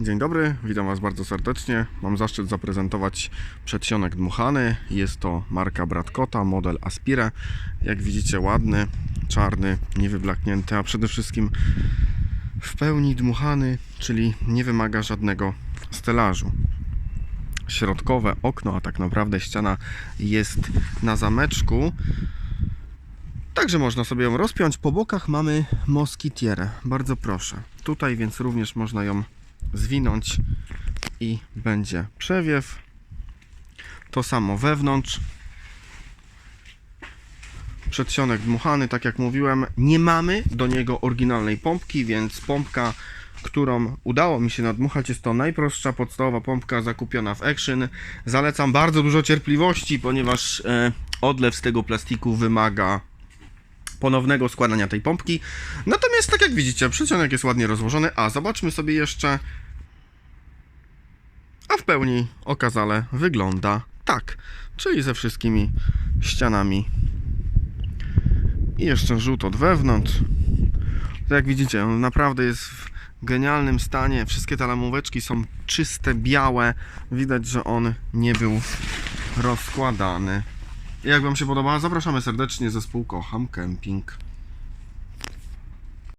Dzień dobry, witam Was bardzo serdecznie. Mam zaszczyt zaprezentować przedsionek dmuchany. Jest to marka Bratkota, model Aspire. Jak widzicie, ładny, czarny, niewyblaknięty, a przede wszystkim w pełni dmuchany, czyli nie wymaga żadnego stelażu. Środkowe okno, a tak naprawdę ściana jest na zameczku. Także można sobie ją rozpiąć. Po bokach mamy moskitierę. Bardzo proszę. Tutaj więc również można ją zwinąć i będzie przewiew. To samo wewnątrz. Przedsionek dmuchany, tak jak mówiłem. Nie mamy do niego oryginalnej pompki, więc pompka, którą udało mi się nadmuchać, jest to najprostsza podstawowa pompka zakupiona w Action. Zalecam bardzo dużo cierpliwości, ponieważ e, odlew z tego plastiku wymaga ponownego składania tej pompki. Natomiast tak jak widzicie, przedsionek jest ładnie rozłożony, a zobaczmy sobie jeszcze a w pełni okazale wygląda tak, czyli ze wszystkimi ścianami i jeszcze rzut od wewnątrz. Jak widzicie, on naprawdę jest w genialnym stanie. Wszystkie te lamóweczki są czyste, białe. Widać, że on nie był rozkładany. Jak Wam się podoba, zapraszamy serdecznie zespół Kocham Kemping.